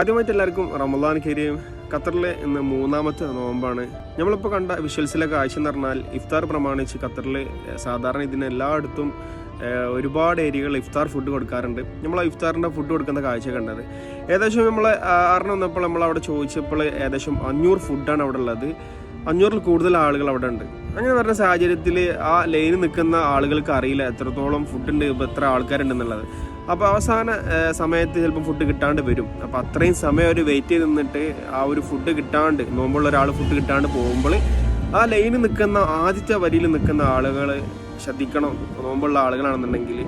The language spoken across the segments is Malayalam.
ആദ്യമായിട്ട് എല്ലാവർക്കും റമദാൻ കരീം. ഖത്തറിലെ ഇന്ന് മൂന്നാമത്തെ നോമ്പാണ്. നമ്മളിപ്പോൾ കണ്ട വിഷ്വൽസിലെ കാഴ്ച എന്ന് പറഞ്ഞാൽ ഇഫ്താർ പ്രമാണിച്ച് ഖത്തറിൽ സാധാരണ ഇതിന് എല്ലായിടത്തും ഒരുപാട് ഏരിയകളിൽ ഇഫ്താർ ഫുഡ് കൊടുക്കാറുണ്ട്. നമ്മൾ ആ ഇഫ്താറിന്റെ ഫുഡ് കൊടുക്കുന്ന കാഴ്ച കണ്ടത്. ഏകദേശം നമ്മൾ ആറിന് വന്നപ്പോൾ നമ്മൾ അവിടെ ചോദിച്ചപ്പോൾ ഏകദേശം അഞ്ഞൂറ് ഫുഡാണ് അവിടെ ഉള്ളത്. അഞ്ഞൂറിൽ കൂടുതൽ ആളുകൾ അവിടെ ഉണ്ട്. അങ്ങനെ പറഞ്ഞ സാഹചര്യത്തിൽ ആ ലൈനിൽ നിൽക്കുന്ന ആളുകൾക്ക് അറിയില്ല എത്രത്തോളം ഫുഡുണ്ട് ഇപ്പോൾ എത്ര ആൾക്കാരുണ്ടെന്നുള്ളത്. അപ്പോൾ അവസാന സമയത്ത് ചിലപ്പോൾ ഫുഡ് കിട്ടാണ്ട് വരും. അപ്പോൾ അത്രയും സമയം അവർ വെയിറ്റ് ചെയ്ത് നിന്നിട്ട് ആ ഒരു ഫുഡ് കിട്ടാണ്ട് നോമ്പുള്ള ഒരാൾ ഫുഡ് കിട്ടാണ്ട് പോകുമ്പോൾ ആ ലൈനിൽ നിൽക്കുന്ന ആദ്യത്തെ വരിയിൽ നിൽക്കുന്ന ആളുകൾ ശ്രദ്ധിക്കണം. നോമ്പുള്ള ആളുകളാണെന്നുണ്ടെങ്കിൽ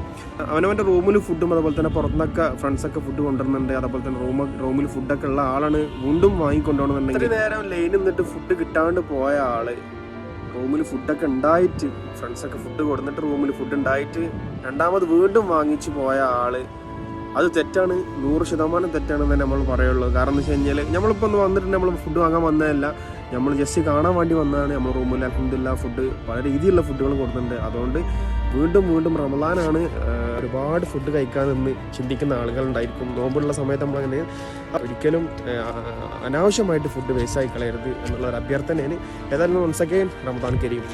അവനവന്റെ റൂമിൽ ഫുഡും അതുപോലെ തന്നെ പുറത്തുനിന്നൊക്കെ ഫ്രണ്ട്സൊക്കെ ഫുഡ് കൊണ്ടുവരുന്നുണ്ട്. അതുപോലെ തന്നെ റൂമ് റൂമിൽ ഫുഡൊക്കെ ഉള്ള ആളാണ് വീണ്ടും വാങ്ങിക്കൊണ്ടുപോകണമെന്നുണ്ടെങ്കിൽ നേരം ലൈനിൽ നിന്നിട്ട് ഫുഡ് കിട്ടാണ്ട് പോയ ആൾ റൂമിൽ ഫുഡൊക്കെ ഉണ്ടായിട്ട് ഫ്രണ്ട്സൊക്കെ ഫുഡ് കൊടുത്തിട്ട് റൂമിൽ ഫുഡ് ഉണ്ടായിട്ട് രണ്ടാമത് വീണ്ടും വാങ്ങിച്ചു പോയ ആൾ. അത് തെറ്റാണ്. നൂറ് ശതമാനം തെറ്റാണെന്ന് തന്നെ നമ്മൾ പറയുള്ളൂ. കാരണം എന്ന് വെച്ച് കഴിഞ്ഞാൽ നമ്മളിപ്പോൾ ഒന്ന് വന്നിട്ട് നമ്മൾ ഫുഡ് വാങ്ങാൻ വന്നതല്ല. നമ്മൾ ജസ്റ്റ് കാണാൻ വേണ്ടി വന്നതാണ്. നമ്മൾ റൂമിൽ അലഹമില്ല ഫുഡ് പല രീതിയിലുള്ള ഫുഡുകൾ കൊടുക്കുന്നുണ്ട് അതുകൊണ്ട് വീണ്ടും വീണ്ടും റമദാനാണ് ആ, ഒരുപാട് ഫുഡ് കഴിക്കാൻ നിന്ന് ചിന്തിക്കുന്ന ആളുകളുണ്ടായിരിക്കും. നോമ്പുള്ള സമയത്ത് നമ്മളങ്ങനെ ഒരിക്കലും അനാവശ്യമായിട്ട് ഫുഡ് വേസ്റ്റ് ആയി കളയരുത് എന്നുള്ള ഒരു അഭ്യർത്ഥനയാണ്. ഏതായാലും വൺസ് അഗൈൻ റമദാൻ കരീം.